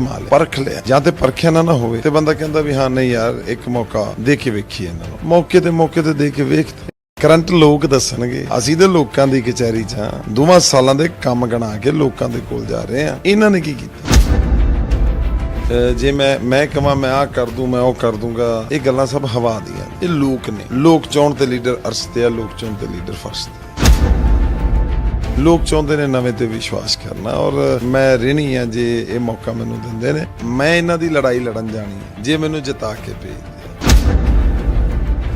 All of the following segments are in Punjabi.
ਮਾਲ ਪਰਖ ਲਿਆ। ਜਾਂ ਤੇ ਪਰਖਿਆ ਨਾ ਨਾ ਹੋਵੇ। ਤੇ ਬੰਦਾ ਕਹਿੰਦਾ ਵੀ ਹਾਂ, ਨਹੀਂ ਯਾਰ, ਇੱਕ ਮੌਕਾ ਦੇ ਕੇ ਵੇਖੀਏ ਇਹਨਾਂ ਨੂੰ। ਮੌਕੇ ਤੇ ਮੌਕੇ ਤੇ ਦੇ ਕੇ ਵੇਖਦੇ। ਕਰੰਟ ਲੋਕ ਦੱਸਣਗੇ। ਅਸੀਂ ਤੇ ਲੋਕਾਂ ਦੀ ਕਚਹਿਰੀ 'ਚ ਹਾਂ। ਦੋਵਾਂ ਸਾਲਾਂ ਦੇ ਕੰਮ ਗਣਾ ਕੇ ਲੋਕਾਂ ਦੇ ਕੋਲ ਜਾ ਰਹੇ ਹਾਂ। ਇਹਨਾਂ ਨੇ ਕੀ ਕੀਤਾ? ਜੇ ਮੈਂ ਮੈਂ ਕਹਾਂ, ਮੈਂ ਆ ਕਰ ਦੂੰ, ਮੈਂ ਉਹ ਕਰ ਦੂੰਗਾ। ਇਹ ਗੱਲਾਂ ਸਭ ਹਵਾ ਦੀਆਂ ਇਹ ਲੋਕ ਨੇ। ਲੋਕ ਚਾਹੁਣ ਤੇ ਲੀਡਰ ਅਰਸ਼ ਤੇ ਆ, ਲੋਕ ਚਾਹੁਣ ਤੇ ਲੀਡਰ ਫਰਸ਼ ਤੇ ਲੋਕ ਚਾਹੁੰਦੇ ਨੇ ਨਵੇਂ ਤੇ ਵਿਸ਼ਵਾਸ ਕਰਨਾ ਔਰ ਮੈਂ ਰਿਣੀ ਆ ਜੇ ਇਹ ਮੌਕਾ ਮੈਨੂੰ ਦਿੰਦੇ ਨੇ, ਮੈਂ ਇਹਨਾਂ ਦੀ ਲੜਾਈ ਲੜਨ ਜਾਣੀ ਹੈ ਜੇ ਮੈਨੂੰ ਜਿਤਾ ਕੇ ਭੇਜਦੇ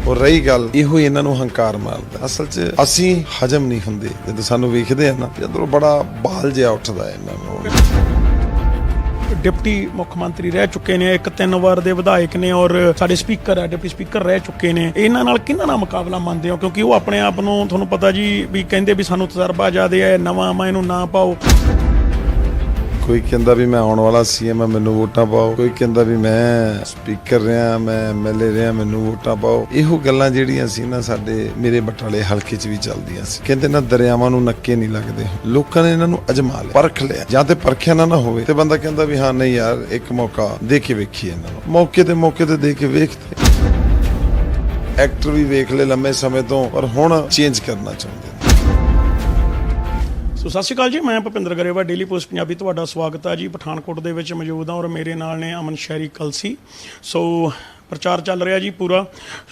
ਔਰ ਰਹੀ ਗੱਲ, ਇਹੋ ਹੀ ਇਹਨਾਂ ਨੂੰ ਹੰਕਾਰ ਮਾਰਦਾ। ਅਸਲ 'ਚ ਅਸੀਂ ਹਜਮ ਨਹੀਂ ਹੁੰਦੇ, ਜਦੋਂ ਸਾਨੂੰ ਵੇਖਦੇ ਆ ਨਾ ਜਦੋਂ ਬੜਾ ਬਾਲ ਜਿਹਾ ਉੱਠਦਾ ਇਹਨਾਂ ਨੂੰ। ਡਿਪਟੀ ਮੁੱਖ ਮੰਤਰੀ ਰਹਿ ਚੁੱਕੇ ਨੇ, ਇੱਕ ਤਿੰਨ ਵਾਰ ਦੇ ਵਿਧਾਇਕ ਨੇ ਔਰ ਸਾਡੇ ਸਪੀਕਰ ਆ, ਡਿਪਟੀ ਸਪੀਕਰ ਰਹਿ ਚੁੱਕੇ ਨੇ। ਇਹਨਾਂ ਨਾਲ ਕਿਹਨਾਂ ਨਾਲ ਮੁਕਾਬਲਾ ਮੰਨਦੇ ਹੋ? ਕਿਉਂਕਿ ਉਹ ਆਪਣੇ ਆਪ ਨੂੰ, ਤੁਹਾਨੂੰ ਪਤਾ ਜੀ, ਵੀ ਕਹਿੰਦੇ ਵੀ ਸਾਨੂੰ ਤਜਰਬਾ ਜ਼ਿਆਦਾ ਹੈ, ਨਵਾਂ ਮੈਂ ਇਹਨੂੰ ਨਾ ਪਾਓ। ਕੋਈ ਕਹਿੰਦਾ ਵੀ ਮੈਂ ਆਉਣ ਵਾਲਾ ਸੀਐਮ ਆ ਮੈਨੂੰ ਵੋਟਾਂ ਪਾਓ। ਕੋਈ ਕਹਿੰਦਾ ਵੀ ਮੈਂ ਸਪੀਕਰ ਰਿਹਾ, ਮੈਂ ਐਮਐਲਏ ਰਿਹਾ, ਮੈਨੂੰ ਵੋਟਾਂ ਪਾਓ। ਇਹੋ ਗੱਲਾਂ ਜਿਹੜੀਆਂ ਸੀ ਨਾ ਸਾਡੇ ਮੇਰੇ ਬਟਾਲੇ ਹਲਕੇ 'ਚ ਵੀ ਚੱਲਦੀਆਂ ਸੀ। ਕਹਿੰਦੇ ਨਾ, ਦਰਿਆਵਾਂ ਨੂੰ ਨੱਕੇ ਨਹੀਂ ਲੱਗਦੇ। ਲੋਕਾਂ ਨੇ ਇਹਨਾਂ ਨੂੰ ਅਜਮਾ ਲਿਆ, ਪਰਖ ਲਿਆ। ਜਾਂ ਤੇ ਪਰਖਿਆ ਨਾ ਨਾ ਹੋਵੇ ਤੇ ਬੰਦਾ ਕਹਿੰਦਾ ਵੀ ਹਾਂ, ਨਹੀਂ ਯਾਰ, ਇੱਕ ਮੌਕਾ ਦੇ ਕੇ ਵੇਖੀਏ ਇਹਨਾਂ ਨੂੰ। ਮੌਕੇ ਤੇ ਮੌਕੇ ਤੇ ਦੇ ਕੇ ਵੇਖਦੇ। ਐਕਟਰ ਵੀ ਵੇਖ ਲਏ ਲੰਮੇ ਸਮੇਂ ਤੋਂ, ਪਰ ਹੁਣ ਚੇਂਜ ਕਰਨਾ ਚਾਹੁੰਦੇ। ਸੋ ਸਤਿ ਸ਼੍ਰੀ ਅਕਾਲ ਜੀ ਮੈਂ ਭੁਪਿੰਦਰ ਗਰੇਵਾ ਡੇਲੀ ਪੋਸਟ ਪੰਜਾਬੀ ਤੁਹਾਡਾ ਸਵਾਗਤ ਹੈ ਜੀ। ਪਠਾਨਕੋਟ ਦੇ ਵਿੱਚ ਮੌਜੂਦ ਹਾਂ ਔਰ ਮੇਰੇ ਨਾਲ ਨੇ ਅਮਨ ਸ਼ਹਿਰੀ ਕਲਸੀ। ਸੋ ਪ੍ਰਚਾਰ ਚੱਲ ਰਿਹਾ ਜੀ ਪੂਰਾ।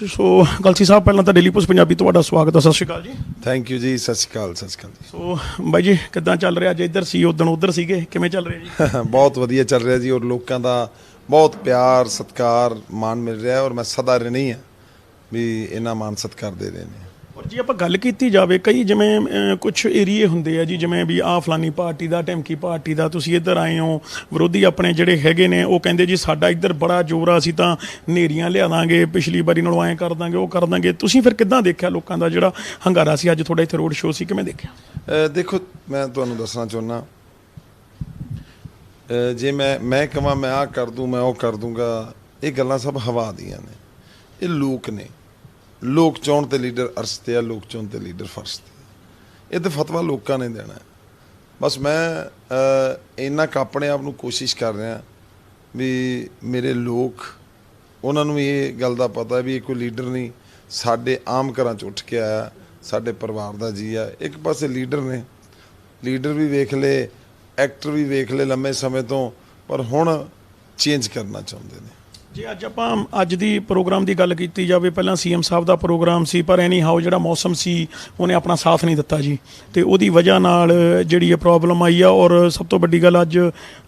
ਸੋ ਕਲਸੀ ਸਾਹਿਬ ਪਹਿਲਾਂ ਤਾਂ ਡੇਲੀ ਪੋਸਟ ਪੰਜਾਬੀ ਤੁਹਾਡਾ ਸਵਾਗਤ ਹੈ। ਸਤਿ ਸ਼੍ਰੀ ਅਕਾਲ ਜੀ। ਥੈਂਕ ਯੂ ਜੀ ਸਤਿ ਸ਼੍ਰੀ ਅਕਾਲ ਸਤਿ ਸ਼੍ਰੀ ਅਕਾਲ ਜੀ। ਸੋ ਬਾਈ ਜੀ ਕਿੱਦਾਂ ਚੱਲ ਰਿਹਾ? ਜੇ ਇੱਧਰ ਸੀ ਉਦੋਂ ਉੱਧਰ ਸੀਗੇ। ਕਿਵੇਂ ਚੱਲ ਰਿਹਾ ਜੀ? ਬਹੁਤ ਵਧੀਆ ਚੱਲ ਰਿਹਾ ਜੀ ਔਰ ਲੋਕਾਂ ਦਾ ਬਹੁਤ ਪਿਆਰ ਸਤਿਕਾਰ ਮਾਣ ਮਿਲ ਰਿਹਾ ਹੈ ਔਰ ਮੈਂ ਸਦਾ ਰਹਿਣੀ ਆ ਵੀ ਇਹਨਾਂ ਮਾਣ ਸਤਿਕਾਰ ਦੇ ਰਹੇ ਨੇ। ਜੀ, ਆਪਾਂ ਗੱਲ ਕੀਤੀ ਜਾਵੇ, ਕਈ ਜਿਵੇਂ ਕੁਝ ਏਰੀਏ ਹੁੰਦੇ ਆ ਜੀ, ਜਿਵੇਂ ਵੀ ਆਹ ਫਲਾਨੀ ਪਾਰਟੀ ਦਾ, ਟੈਂਕੀ ਪਾਰਟੀ ਦਾ, ਤੁਸੀਂ ਇੱਧਰ ਆਏ ਹੋ, ਵਿਰੋਧੀ ਆਪਣੇ ਜਿਹੜੇ ਹੈਗੇ ਨੇ, ਉਹ ਕਹਿੰਦੇ ਜੀ, ਸਾਡਾ ਇੱਧਰ ਬੜਾ ਜ਼ੋਰ ਆ, ਅਸੀਂ ਤਾਂ ਨੇਰੀਆਂ ਲਿਆ ਦਾਂਗੇ, ਪਿਛਲੀ ਵਾਰੀ ਨਾਲੋਂ ਐਂ ਕਰ ਦਾਂਗੇ, ਉਹ ਕਰ ਦਾਂਗੇ। ਤੁਸੀਂ ਫਿਰ ਕਿੱਦਾਂ ਦੇਖਿਆ ਲੋਕਾਂ ਦਾ ਜਿਹੜਾ ਹੰਗਾਰਾ ਸੀ? ਅੱਜ ਤੁਹਾਡਾ ਇੱਥੇ ਰੋਡ ਸ਼ੋਅ ਸੀ, ਕਿਵੇਂ ਦੇਖਿਆ? ਦੇਖੋ, ਮੈਂ ਤੁਹਾਨੂੰ ਦੱਸਣਾ ਚਾਹੁੰਦਾ ਜੇ ਮੈਂ ਮੈਂ ਕਹਾਂ, ਮੈਂ ਆ ਕਰ ਦੂੰ, ਮੈਂ ਉਹ ਕਰ ਦੂੰਗਾ, ਇਹ ਗੱਲਾਂ ਸਭ ਹਵਾ ਦੀਆਂ ਨੇ। ਇਹ ਲੋਕ ਨੇ। ਲੋਕ ਚੋਣ ਤੇ ਲੀਡਰ ਅਰਸ਼ ਤੇ ਆ, ਲੋਕ ਚੋਣ ਤੇ ਲੀਡਰ ਫਰਸ਼ ਤੇ ਇਹ ਤੇ ਫਤਵਾ ਲੋਕਾਂ ਨੇ ਦੇਣਾ ਹੈ। ਬਸ ਮੈਂ ਇੰਨਾ ਕੁ ਆਪਣੇ ਆਪ ਨੂੰ ਕੋਸ਼ਿਸ਼ ਕਰ ਰਿਹਾ ਵੀ ਮੇਰੇ ਲੋਕ, ਉਹਨਾਂ ਨੂੰ ਇਹ ਗੱਲ ਦਾ ਪਤਾ ਵੀ ਇਹ ਕੋਈ ਲੀਡਰ ਨਹੀਂ, ਸਾਡੇ ਆਮ ਘਰਾਂ ਚ ਉੱਠ ਕੇ ਆਇਆ, ਸਾਡੇ ਪਰਿਵਾਰ ਦਾ ਜੀ ਆ, ਇੱਕ ਪਾਸੇ ਲੀਡਰ ਨੇ। ਲੀਡਰ ਵੀ ਵੇਖ ਲਏ, ਐਕਟਰ ਵੀ ਵੇਖ ਲਏ ਲੰਮੇ ਸਮੇਂ ਤੋਂ, ਪਰ ਹੁਣ ਚੇਂਜ ਕਰਨਾ ਚਾਹੁੰਦੇ ਨੇ। ਜੇ ਅੱਜ ਆਪਾਂ ਅੱਜ ਦੀ ਪ੍ਰੋਗਰਾਮ ਦੀ ਗੱਲ ਕੀਤੀ ਜਾਵੇ, ਪਹਿਲਾਂ ਸੀਐਮ ਸਾਹਿਬ ਦਾ ਪ੍ਰੋਗਰਾਮ ਸੀ, ਪਰ ਐਨੀ ਹਾਓ ਜਿਹੜਾ ਮੌਸਮ ਸੀ, ਉਹਨੇ ਆਪਣਾ ਸਾਥ ਨਹੀਂ ਦਿੱਤਾ ਜੀ। ਤੇ ਉਹਦੀ ਵਜ੍ਹਾ ਨਾਲ ਜਿਹੜੀ ਇਹ ਪ੍ਰੋਬਲਮ ਆਈ ਆ, ਔਰ ਸਭ ਤੋਂ ਵੱਡੀ ਗੱਲ ਅੱਜ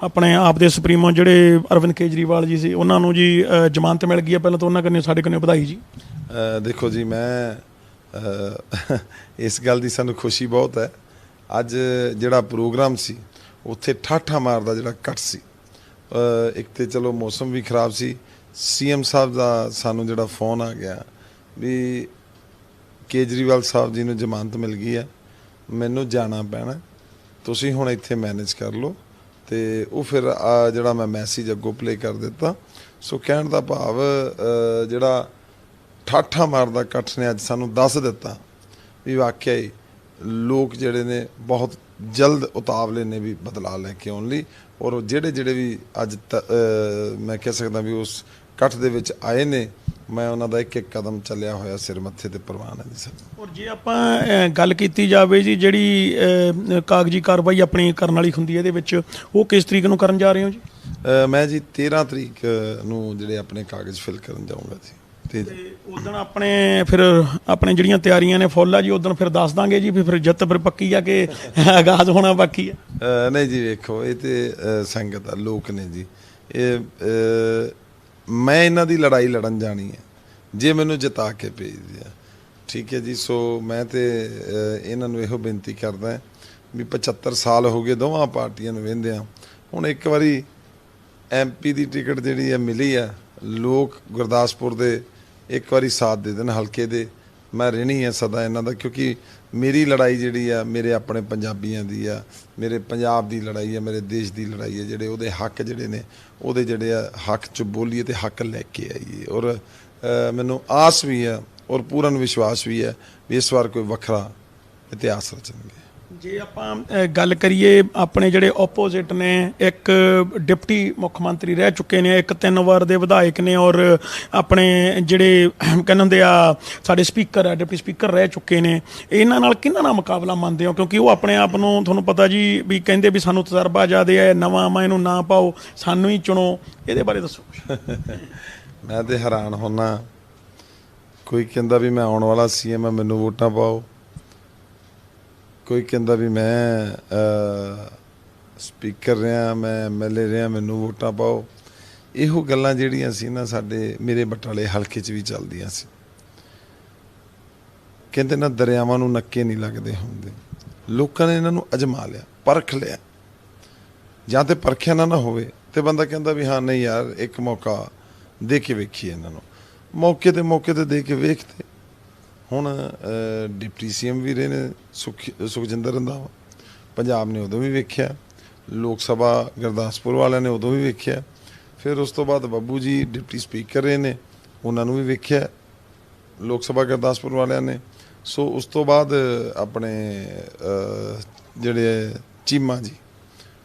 ਆਪਣੇ ਆਪ ਦੇ ਸੁਪਰੀਮੋ ਜਿਹੜੇ ਅਰਵਿੰਦ ਕੇਜਰੀਵਾਲ ਜੀ ਸੀ, ਉਹਨਾਂ ਨੂੰ ਜੀ ਜ਼ਮਾਨਤ ਮਿਲ ਗਈ ਆ। ਪਹਿਲਾਂ ਤਾਂ ਉਹਨਾਂ ਕੰਨੇ ਸਾਡੇ ਕੰਨੇ ਵਧਾਈ ਜੀ। ਦੇਖੋ ਜੀ, ਮੈਂ ਇਸ ਗੱਲ ਦੀ ਸਾਨੂੰ ਖੁਸ਼ੀ ਬਹੁਤ ਹੈ। ਅੱਜ ਜਿਹੜਾ ਪ੍ਰੋਗਰਾਮ ਸੀ, ਉੱਥੇ ਠਾਠਾ ਮਾਰਦਾ ਜਿਹੜਾ ਕੱਟ ਸੀ। ਇੱਕ ਤੇ ਚਲੋ ਮੌਸਮ ਵੀ ਖਰਾਬ ਸੀ ਸੀਐਮ ਸਾਹਿਬ ਦਾ ਸਾਨੂੰ ਜਿਹੜਾ ਫੋਨ ਆ ਗਿਆ ਵੀ ਕੇਜਰੀਵਾਲ ਸਾਹਿਬ ਜੀ ਨੂੰ ਜ਼ਮਾਨਤ ਮਿਲ ਗਈ ਹੈ, ਮੈਨੂੰ ਜਾਣਾ ਪੈਣਾ, ਤੁਸੀਂ ਹੁਣ ਇੱਥੇ ਮੈਨੇਜ ਕਰ ਲਓ ਤੇ ਉਹ ਫਿਰ ਆ ਜਿਹੜਾ ਮੈਂ ਮੈਸੇਜ ਅੱਗੋਂ ਪਲੇ ਕਰ ਦਿੱਤਾ। ਸੋ ਕਹਿਣ ਦਾ ਭਾਵ ਜਿਹੜਾ ਠਾਠਾ ਮਾਰਦਾ ਇਕੱਠ ਨੇ ਅੱਜ ਸਾਨੂੰ ਦੱਸ ਦਿੱਤਾ ਵੀ ਵਾਕਿਆ ਹੀ ਲੋਕ ਜਿਹੜੇ ਨੇ ਬਹੁਤ ਜਲਦ ਉਤਾਵਲੇ ਨੇ ਵੀ ਬਦਲਾਅ ਲੈ ਕੇ ਆਉਣ ਲਈ ਔਰ ਉਹ ਜਿਹੜੇ ਜਿਹੜੇ ਵੀ ਅੱਜ ਤ- ਮੈਂ ਕਹਿ ਸਕਦਾ ਵੀ ਉਸ ਇਕੱਠ ਦੇ ਵਿੱਚ ਆਏ ਨੇ ਮੈਂ ਉਹਨਾਂ ਦਾ ਇੱਕ ਇੱਕ ਕਦਮ ਚੱਲਿਆ ਹੋਇਆ ਸਿਰ ਮੱਥੇ ਤੇ ਪ੍ਰਵਾਨ ਹੈ ਜੀ ਸਰ। ਔਰ ਜੇ ਆਪਾਂ ਗੱਲ ਕੀਤੀ ਜਾਵੇ ਜੀ ਜਿਹੜੀ ਕਾਗਜ਼ੀ ਕਾਰਵਾਈ ਆਪਣੀ ਕਰਨ ਵਾਲੀ ਹੁੰਦੀ ਹੈ ਇਹਦੇ ਵਿੱਚ ਉਹ ਕਿਸ ਤਰੀਕ ਨੂੰ ਕਰਨ ਜਾ ਰਹੇ ਹੋ ਜੀ? ਮੈਂ ਜੀ 13 ਤਰੀਕ ਨੂੰ ਜਿਹੜੇ ਆਪਣੇ ਕਾਗਜ਼ ਫਿਲ ਕਰਨ ਜਾਊਂਗਾ ਜੀ। ਤੇ ਉਦੋਂ ਆਪਣੇ ਫਿਰ ਆਪਣੇ ਜਿਹੜੀਆਂ ਤਿਆਰੀਆਂ ਨੇ ਫੁੱਲ ਆ ਜੀ ਉਦੋਂ ਫਿਰ ਦੱਸ ਦਾਂਗੇ ਜੀ ਫਿਰ ਜਿੱਤ ਫਿਰ ਪੱਕੀ ਆ ਕਿ ਆਗਾਜ਼ ਹੋਣਾ ਬਾਕੀ ਆ? ਨਹੀਂ ਜੀ ਵੇਖੋ ਇਹ ਤੇ ਸੰਗਤ ਆ ਲੋਕ ਨੇ ਜੀ। ਇਹ ਮੈਂ ਇਹਨਾਂ ਦੀ ਲੜਾਈ ਲੜਨ ਜਾਣੀ ਹੈ। ਜੇ ਮੈਨੂੰ ਜਿਤਾ ਕੇ ਭੇਜਦੇ ਆ ਠੀਕ ਹੈ ਜੀ, ਸੋ ਮੈਂ ਤੇ ਇਹਨਾਂ ਨੂੰ ਇਹੋ ਬੇਨਤੀ ਕਰਦਾ ਵੀ 75 ਸਾਲ ਹੋ ਗਏ ਦੋਵਾਂ ਪਾਰਟੀਆਂ ਨੂੰ ਵਹਿੰਦਿਆਂ ਹੁਣ ਇੱਕ ਵਾਰੀ ਐਮਪੀ ਦੀ ਟਿਕਟ ਜਿਹੜੀ ਹੈ ਮਿਲੀ ਆ ਲੋਕ ਗੁਰਦਾਸਪੁਰ ਦੇ ਇੱਕ ਵਾਰੀ ਸਾਥ ਦੇ ਦੇਣ, ਹਲਕੇ ਦੇ। ਮੈਂ ਰਹਿਣੀ ਹੈ ਸਦਾ ਇਹਨਾਂ ਦਾ, ਕਿਉਂਕਿ ਮੇਰੀ ਲੜਾਈ ਜਿਹੜੀ ਆ, ਮੇਰੇ ਆਪਣੇ ਪੰਜਾਬੀਆਂ ਦੀ ਆ, ਮੇਰੇ ਪੰਜਾਬ ਦੀ ਲੜਾਈ ਆ, ਮੇਰੇ ਦੇਸ਼ ਦੀ ਲੜਾਈ ਆ, ਜਿਹੜੇ ਉਹਦੇ ਹੱਕ ਜਿਹੜੇ ਨੇ, ਉਹਦੇ ਜਿਹੜੇ ਆ ਹੱਕ ਚ ਬੋਲੀਏ ਤੇ ਹੱਕ ਲੈ ਕੇ ਆਈਏ। ਔਰ ਮੈਨੂੰ ਆਸ ਵੀ ਆ ਔਰ ਪੂਰਨ ਵਿਸ਼ਵਾਸ ਵੀ ਹੈ ਵੀ ਇਸ ਵਾਰ ਕੋਈ ਵੱਖਰਾ ਇਤਿਹਾਸ ਰਚਣਗੇ। ਜੇ ਆਪਾਂ ਅ, ਗੱਲ ਕਰੀਏ ਆਪਣੇ ਜਿਹੜੇ ਆਪੋਜ਼ਿਟ ਨੇ ਇੱਕ ਡਿਪਟੀ ਮੁੱਖ ਮੰਤਰੀ ਰਹਿ ਚੁੱਕੇ ਨੇ ਇੱਕ ਤਿੰਨ ਵਾਰ ਦੇ ਵਿਧਾਇਕ ਨੇ ਔਰ ਆਪਣੇ ਜਿਹੜੇ ਕਹਿੰਦੇ ਹੁੰਦੇ ਆ ਸਾਡੇ ਸਪੀਕਰ ਆ ਡਿਪਟੀ ਸਪੀਕਰ ਰਹਿ ਚੁੱਕੇ ਨੇ ਇਹਨਾਂ ਨਾਲ ਕਿਹਨਾਂ ਨਾਲ ਮੁਕਾਬਲਾ ਮੰਨਦੇ ਹੋ? ਕਿਉਂਕਿ ਉਹ ਆਪਣੇ ਆਪ ਨੂੰ ਤੁਹਾਨੂੰ ਪਤਾ ਜੀ ਵੀ ਕਹਿੰਦੇ ਵੀ ਸਾਨੂੰ ਤਜਰਬਾ ਜ਼ਿਆਦੇ ਹੈ ਨਵਾਂ ਆਮਾ ਇਹਨੂੰ ਨਾ ਪਾਓ ਸਾਨੂੰ ਹੀ ਚੁਣੋ ਇਹਦੇ ਬਾਰੇ ਦੱਸੋ। ਮੈਂ ਤੇ ਹੈਰਾਨ ਹੁੰਨਾ ਕੋਈ ਕਹਿੰਦਾ ਵੀ ਮੈਂ ਆਉਣ ਵਾਲਾ ਸੀਐਮ ਆ ਮੈਨੂੰ ਵੋਟਾਂ ਪਾਓ। ਕੋਈ ਕਹਿੰਦਾ ਵੀ ਮੈਂ ਸਪੀਕਰ ਰਿਹਾ, ਮੈਂ ਐਮਐਲਏ ਰਿਹਾ, ਮੈਨੂੰ ਵੋਟਾਂ ਪਾਓ। ਇਹੋ ਗੱਲਾਂ ਜਿਹੜੀਆਂ ਸੀ ਨਾ ਸਾਡੇ ਮੇਰੇ ਬਟਾਲੇ ਹਲਕੇ 'ਚ ਵੀ ਚੱਲਦੀਆਂ ਸੀ। ਕਹਿੰਦੇ ਨਾ ਦਰਿਆਵਾਂ ਨੂੰ ਨੱਕੇ ਨਹੀਂ ਲੱਗਦੇ ਹੁੰਦੇ। ਲੋਕਾਂ ਨੇ ਇਹਨਾਂ ਨੂੰ ਅਜਮਾ ਲਿਆ, ਪਰਖ ਲਿਆ। ਜਾਂ ਤੇ ਪਰਖਿਆ ਨਾ ਨਾ ਹੋਵੇ ਤੇ ਬੰਦਾ ਕਹਿੰਦਾ ਵੀ ਹਾਂ, ਨਹੀਂ ਯਾਰ, ਇੱਕ ਮੌਕਾ ਦੇ ਕੇ ਵੇਖੀਏ ਇਹਨਾਂ ਨੂੰ। ਮੌਕੇ ਤੇ ਮੌਕੇ ਤੇ ਦੇ ਕੇ ਵੇਖਤੇ ਹੁਣ ਅਹ, ਡਿਪਟੀ ਸੀਐਮ ਵੀ ਰਹੇ ਨੇ ਸੁਖ- ਸੁਖਜਿੰਦਰ ਰੰਧਾਵਾ। ਪੰਜਾਬ ਨੇ ਉਦੋਂ ਵੀ ਵੇਖਿਆ ਲੋਕ ਸਭਾ ਗੁਰਦਾਸਪੁਰ ਵਾਲਿਆਂ ਨੇ ਉਦੋਂ ਵੀ ਵੇਖਿਆ ਫਿਰ ਉਸ ਤੋਂ ਬਾਅਦ ਬੱਬੂ ਜੀ ਡਿਪਟੀ ਸਪੀਕਰ ਰਹੇ ਨੇ ਉਹਨਾਂ ਨੂੰ ਵੀ ਵੇਖਿਆ ਲੋਕ ਸਭਾ ਗੁਰਦਾਸਪੁਰ ਵਾਲਿਆਂ ਨੇ। ਸੋ ਉਸ ਤੋਂ ਬਾਅਦ ਆਪਣੇ ਜਿਹੜੇ ਚੀਮਾ ਜੀ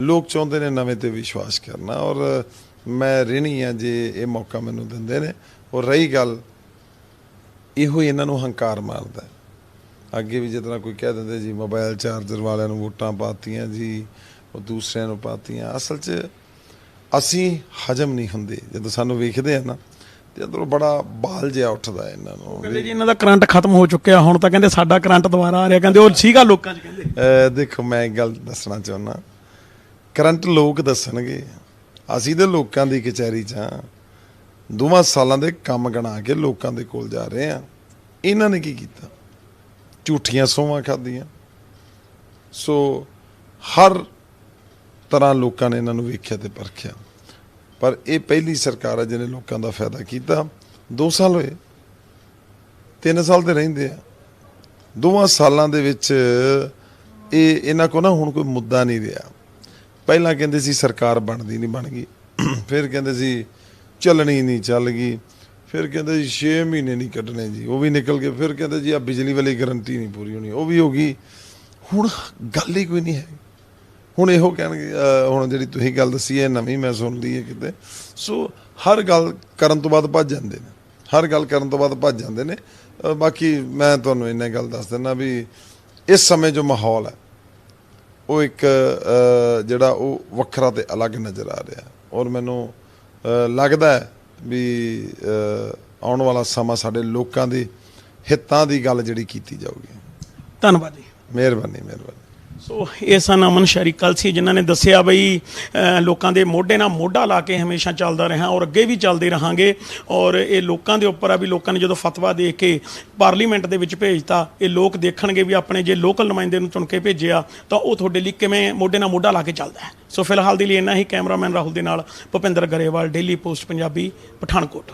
ਲੋਕ ਚਾਹੁੰਦੇ ਨੇ ਨਵੇਂ ਤੇ ਵਿਸ਼ਵਾਸ ਕਰਨਾ ਔਰ ਮੈਂ ਰਹਿਣੀ ਆ ਜੇ ਇਹ ਮੌਕਾ ਮੈਨੂੰ ਦਿੰਦੇ ਨੇ ਔਰ ਰਹੀ ਗੱਲ ਇਹੋ ਹੀ ਇਹਨਾਂ ਨੂੰ ਹੰਕਾਰ ਮਾਰਦਾ। ਅੱਗੇ ਵੀ ਜਿਤਨਾ ਕੋਈ ਕਹਿ ਦਿੰਦੇ ਜੀ ਮੋਬਾਈਲ ਚਾਰਜਰ ਵਾਲਿਆਂ ਨੂੰ ਵੋਟਾਂ ਪਾਤੀਆਂ ਜੀ ਉਹ ਦੂਸਰਿਆਂ ਨੂੰ ਪਾਤੀਆਂ। ਅਸਲ 'ਚ ਅਸੀਂ ਹਜਮ ਨਹੀਂ ਹੁੰਦੇ। ਜਦੋਂ ਸਾਨੂੰ ਵੇਖਦੇ ਆ ਨਾ ਤੇ ਅੰਦਰੋਂ ਬੜਾ ਬਾਲ ਜਿਹਾ ਉੱਠਦਾ ਹੈ ਇਹਨਾਂ ਨੂੰ। ਕਹਿੰਦੇ ਜੀ ਇਹਨਾਂ ਦਾ ਕਰੰਟ ਖਤਮ ਹੋ ਚੁੱਕਿਆ ਹੁਣ ਤਾਂ ਕਹਿੰਦੇ ਸਾਡਾ ਕਰੰਟ ਦੁਬਾਰਾ ਆ ਰਿਹਾ। ਕਹਿੰਦੇ ਉਹ ਸੀਗਾ ਲੋਕਾਂ 'ਚ ਕਹਿੰਦੇ। ਦੇਖੋ ਮੈਂ ਇੱਕ ਗੱਲ ਦੱਸਣਾ ਚਾਹੁੰਦਾ। ਕਰੰਟ ਲੋਕ ਦੱਸਣਗੇ। ਅਸੀਂ ਤੇ ਲੋਕਾਂ ਦੀ ਕਚਹਿਰੀ 'ਚ ਹਾਂ। ਦੋਵਾਂ ਸਾਲਾਂ ਦੇ ਕੰਮ ਗਣਾ ਕੇ ਲੋਕਾਂ ਦੇ ਕੋਲ ਜਾ ਰਹੇ ਆ। ਇਹਨਾਂ ਨੇ ਕੀ ਕੀਤਾ? ਝੂਠੀਆਂ ਸੋਹਾਂ ਖਾਧੀਆਂ। ਸੋ ਹਰ ਤਰ੍ਹਾਂ ਲੋਕਾਂ ਨੇ ਇਹਨਾਂ ਨੂੰ ਵੇਖਿਆ ਤੇ ਪਰਖਿਆ। ਪਰ ਇਹ ਪਹਿਲੀ ਸਰਕਾਰ ਹੈ ਜਿਹਨੇ ਲੋਕਾਂ ਦਾ ਫਾਇਦਾ ਕੀਤਾ। 2 ਸਾਲ ਹੋਏ। 3 ਸਾਲ ਤੇ ਰਹਿੰਦੇ ਆ। ਦੋਵਾਂ ਸਾਲਾਂ ਦੇ ਵਿੱਚ ਇਹ ਇਹਨਾਂ ਕੋ ਨਾ ਹੁਣ ਕੋਈ ਮੁੱਦਾ ਨਹੀਂ ਰਿਹਾ। ਪਹਿਲਾਂ ਕਹਿੰਦੇ ਸੀ ਸਰਕਾਰ ਬਣਦੀ ਨਹੀਂ ਬਣ ਗਈ। ਫਿਰ ਕਹਿੰਦੇ ਸੀ ਚੱਲਣੀ ਨਹੀਂ ਚੱਲ ਗਈ। ਫਿਰ ਕਹਿੰਦੇ ਜੀ 6 ਮਹੀਨੇ ਨਹੀਂ ਕੱਢਣੇ ਜੀ। ਉਹ ਵੀ ਨਿਕਲ ਗਏ। ਫਿਰ ਕਹਿੰਦੇ ਜੀ ਆ ਬਿਜਲੀ ਵਾਲੀ ਗਾਰੰਟੀ ਨਹੀਂ ਪੂਰੀ ਹੋਣੀ। ਉਹ ਵੀ ਹੋ ਗਈ। ਹੁਣ ਗੱਲ ਹੀ ਕੋਈ ਨਹੀਂ ਹੈ। ਹੁਣ ਇਹੋ ਕਹਿਣਗੇ ਹੁਣ ਜਿਹੜੀ ਤੁਸੀਂ ਗੱਲ ਦੱਸੀ ਹੈ ਨਵੀਂ ਮੈਂ ਸੁਣ ਲਈ ਹੈ ਕਿਤੇ। ਸੋ ਹਰ ਗੱਲ ਕਰਨ ਤੋਂ ਬਾਅਦ ਭੱਜ ਜਾਂਦੇ ਨੇ। ਹਰ ਗੱਲ ਕਰਨ ਤੋਂ ਬਾਅਦ ਭੱਜ ਜਾਂਦੇ ਨੇ। ਬਾਕੀ ਮੈਂ ਤੁਹਾਨੂੰ ਇੰਨਾ ਗੱਲ ਦੱਸ ਦਿੰਦਾ ਵੀ ਇਸ ਸਮੇਂ ਜੋ ਮਾਹੌਲ ਹੈ, ਉਹ ਇੱਕ ਜਿਹੜਾ ਉਹ ਵੱਖਰਾ ਤੇ ਅਲੱਗ ਨਜ਼ਰ ਆ ਰਿਹਾ। ਔਰ ਮੈਨੂੰ ਲੱਗਦਾ ਵੀ ਆਉਣ ਵਾਲਾ ਸਮਾਂ ਸਾਡੇ ਲੋਕਾਂ ਦੇ ਹਿੱਤਾਂ ਦੀ ਗੱਲ ਜਿਹੜੀ ਕੀਤੀ ਜਾਊਗੀ। ਧੰਨਵਾਦ ਜੀ। ਮਿਹਰਬਾਨੀ ਮਿਹਰਬਾਨੀ। ਸੋ ਇਹ ਸਨ ਅਮਨ ਸ਼ਰੀ ਕਲਸੀ ਜਿਨ੍ਹਾਂ ਨੇ ਦੱਸਿਆ ਬਈ ਲੋਕਾਂ ਦੇ ਮੋਢੇ ਨਾਲ ਮੋਢਾ ਲਾ ਕੇ ਹਮੇਸ਼ਾ ਚੱਲਦਾ ਰਹਾ ਔਰ ਅੱਗੇ ਵੀ ਚੱਲਦੇ ਰਹਾਂਗੇ ਔਰ ਇਹ ਲੋਕਾਂ ਦੇ ਉੱਪਰ ਆ ਵੀ ਲੋਕਾਂ ਨੇ ਜਦੋਂ ਫਤਵਾ ਦੇ ਕੇ ਪਾਰਲੀਮੈਂਟ ਦੇ ਵਿੱਚ ਭੇਜਤਾ, ਇਹ ਲੋਕ ਦੇਖਣਗੇ ਵੀ ਆਪਣੇ ਜੇ ਲੋਕਲ ਨੁਮਾਇੰਦੇ ਨੂੰ ਚੁਣ ਕੇ ਭੇਜਿਆ ਤਾਂ ਉਹ ਤੁਹਾਡੇ ਲਈ ਕਿਵੇਂ ਮੋਢੇ ਨਾਲ ਮੋਢਾ ਲਾ ਕੇ ਚੱਲਦਾ ਹੈ। ਸੋ ਫਿਲਹਾਲ ਦੇ ਲਈ ਇੰਨਾ ਹੀ, ਕੈਮਰਾਮੈਨ ਰਾਹੁਲ ਦੇ ਨਾਲ ਭੁਪਿੰਦਰ ਗਰੇਵਾਲ, ਡੇਲੀ ਪੋਸਟ ਪੰਜਾਬੀ, ਪਠਾਨਕੋਟ।